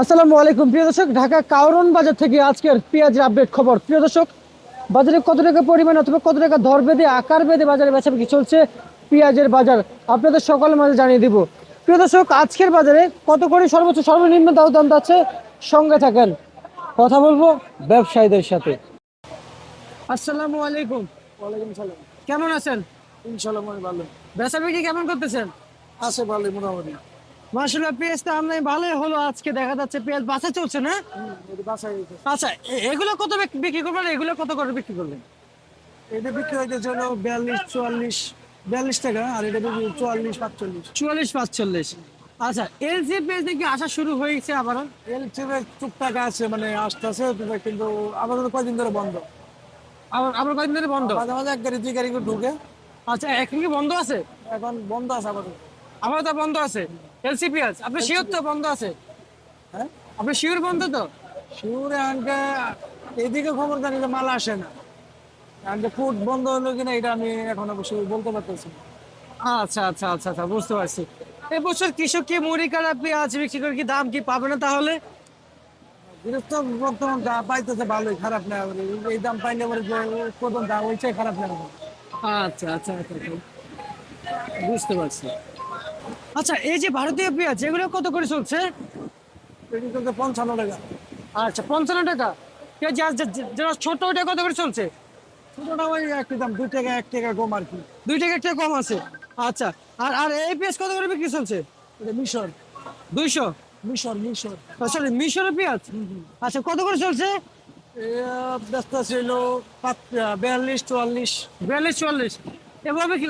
আসসালামু আলাইকুম। প্রিয় দর্শক ঢাকা কাউরন বাজার থেকে আজকের পেঁয়াজের আপডেট খবর। প্রিয় দর্শক বাজারে কত টাকা পরিমাণ অথবা কত টাকা দর বেঁধে আকার বেঁধে বাজারে বেচাবেচি চলছে পেঁয়াজের বাজার? আপনাদের সকলের মাঝে জানিয়ে দিব। প্রিয় দর্শক আজকের বাজারে কত করে সর্বোচ্চ সর্বনিম্ন দাও দাম যাচ্ছে? সঙ্গে থাকেন। কথা বলব ব্যবসায়ীদের সাথে। আসসালামু আলাইকুম। ওয়ালাইকুম সালাম। কেমন আছেন? ইনশাল্লাহ মনে ভালো। বেচা বিক্রি কেমন করতেছেন? আছে ভালো মোটামুটি। মাসাল্লাহ পেঁয়াজটা আমদানি ভালোই হলো আজকে দেখা যাচ্ছে পেঁয়াজ বাসা চলছে না? আচ্ছা এগুলো কত বিক্রি করবেন? এগুলো কত করে বিক্রি করবেন এটা বিক্রি হইতেছে হলো বিয়াল্লিশ চুয়াল্লিশ বিয়াল্লিশ টাকা আর এটা বিক্রি চুয়াল্লিশ পাঁচচল্লিশ। চুয়াল্লিশ পাঁচচল্লিশ। আচ্ছা এলসি পেজ দেখি আসা শুরু হয়েছে আবার এলচিপে টুকটাক আছে মানে আসতেছে কিন্তু আমাদের কয়দিন ধরে বন্ধ। আবার আবার কয়েকদিন ধরে বন্ধ? মাঝে মাঝে এক গাড়ি দুই গাড়ি করে ঢুকে। আচ্ছা এখন কি বন্ধ আছে? এখন বন্ধ আছে আমাদের আবার তো বন্ধ আছে। এলসি পেঁয়াজ আপনি শিওর তো বন্ধ আছে? হ্যাঁ? আপনি শিওর বন্ধ তো? শিউরে আনকে এদিকে খবর জানি যে মাল আসে না। আনকে ফুড বন্ধ হলো কিনা এটা আমি এখন অবশ্যই বলতে পারতেছি না। আচ্ছা আচ্ছা আচ্ছা আচ্ছা বুঝতে পারছি। এবছর কৃষক কি মুড়ি কাটা পেঁয়াজ বিক্রি করে কি দাম কি পাবে না তাহলে? গৃহস্থ বর্তমান যা পাইতেছে ভালোই খারাপ না। এই দাম পাইলে পরে যে প্রথম দাম ওইটাই খারাপ না। আচ্ছা আচ্ছা আচ্ছা আচ্ছা। বুঝতে পারছি। আচ্ছা এই যে ভারতীয় পেঁয়াজ এগুলো কত করে চলছে? এটি চলছে পঞ্চান্ন টাকা। আচ্ছা পঞ্চান্ন টাকা। পেঁয়াজ যারা ছোট ওটা কত করে চলছে? ছোটটা ওই একটি দাম দুই টাকা এক টাকা কম আর কি। দুই টাকা একটা কম আছে। আচ্ছা আর আর এই পেঁয়াজ কত করে বিক্রি চলছে? এটা মিশর। দুইশো? মিশর মিশর। সরি মিশরের পেঁয়াজ? আচ্ছা কত করে চলছে? ব্যস্ত ছিল বিয়াল্লিশ চুয়াল্লিশ। বিয়াল্লিশ চুয়াল্লিশ। এভাবে কি